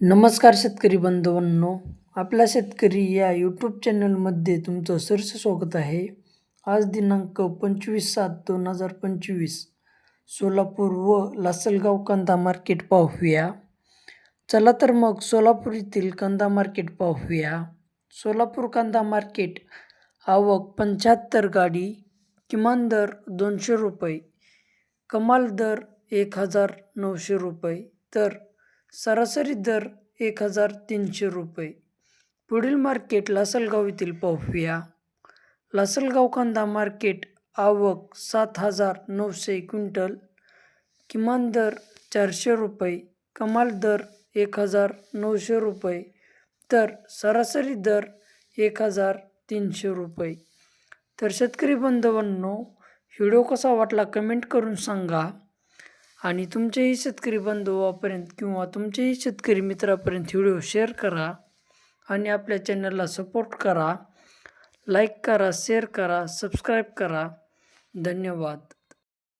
नमस्कार शेतकरी बांधवांनो आपला शेतकरी या यूट्यूब चॅनलमध्ये तुमचं सरस स्वागत आहे. आज दिनांक पंचवीस सात दोन हजार पंचवीस सोलापूर व लासलगाव कांदा मार्केट पाहूया. चला तर मग सोलापूर येथील कांदा मार्केट पाहूया. सोलापूर कांदा मार्केट आवक पंच्याहत्तर गाडी किमान दर दोनशे रुपये कमाल दर एक हजार नऊशे रुपये तर सरासरी दर एक हजार तीनशे रुपये. पुढील मार्केट लासलगाव येथील पाहूया लासलगाव कांदा मार्केट आवक सात हजार नऊशे क्विंटल. किमान दर चारशे रुपये कमाल दर एक हजार नऊशे रुपये तर सरासरी दर एक हजार तीनशे रुपये. तर शेतकरी बांधवांनो व्हिडिओ कसा वाटला कमेंट करून सांगा. आणि तुमच्याही शेतकरी बांधवापर्यंत किंवा तुमच्याही शेतकरी मित्रापर्यंत व्हिडिओ शेअर करा आणि आपल्या चॅनलला सपोर्ट करा. लाईक करा शेअर करा सबस्क्राईब करा. धन्यवाद.